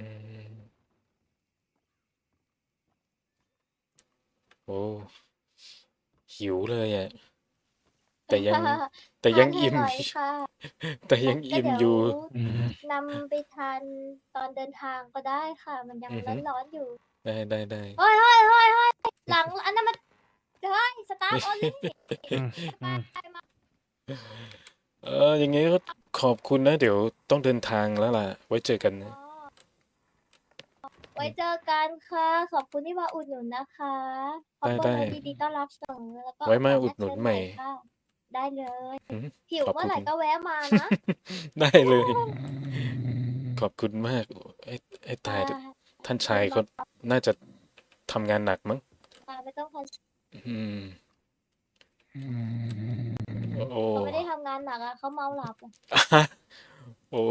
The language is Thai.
อืมโอ้หิวเลยอะ แต่ยังแต่ยังทานให้อิ่มร่อยค่ะแต่ยังก็อิ่มอเดี๋ยู่ยวอืม นำไปทานตอนเดินทางก็ได้ค่ะ มันยังอือฮึ ร้อนๆอยู่ได้ได้ได้เฮ้ยเฮ้ยเฮ้ยเฮ้ยหลังอันนั้นมันเฮ้ยสตาร์ทออลี่อืมอืมเอออย่างงี้ก็ขอบคุณนะ เดี๋ยวต้องเดินทางแล้วล่ะ ไว้เจอกันนะไว้เจอกันค่ะ ขอบคุณที่มาอุดหนุนนะคะ ขอบคุณได้ที่ดีๆต้อนรับส่งแล้วก็ไว้มาโกสอุดหนุนเชิญใหม่ ค่ะได้เลยอืมหิวขอบคุณเมื่อไหร่ก็แวะมานะ ได้เลย ขอบคุณมากไอ้ไอ้ตาย ค่ะท่านชายเขาน่าจะทำงานหนักมั้งค่ะไม่ต้องพันอืมอืม โอ้ เขาไม่ได้ทำงานหนักอะเขาเมาหลับอะ โอ้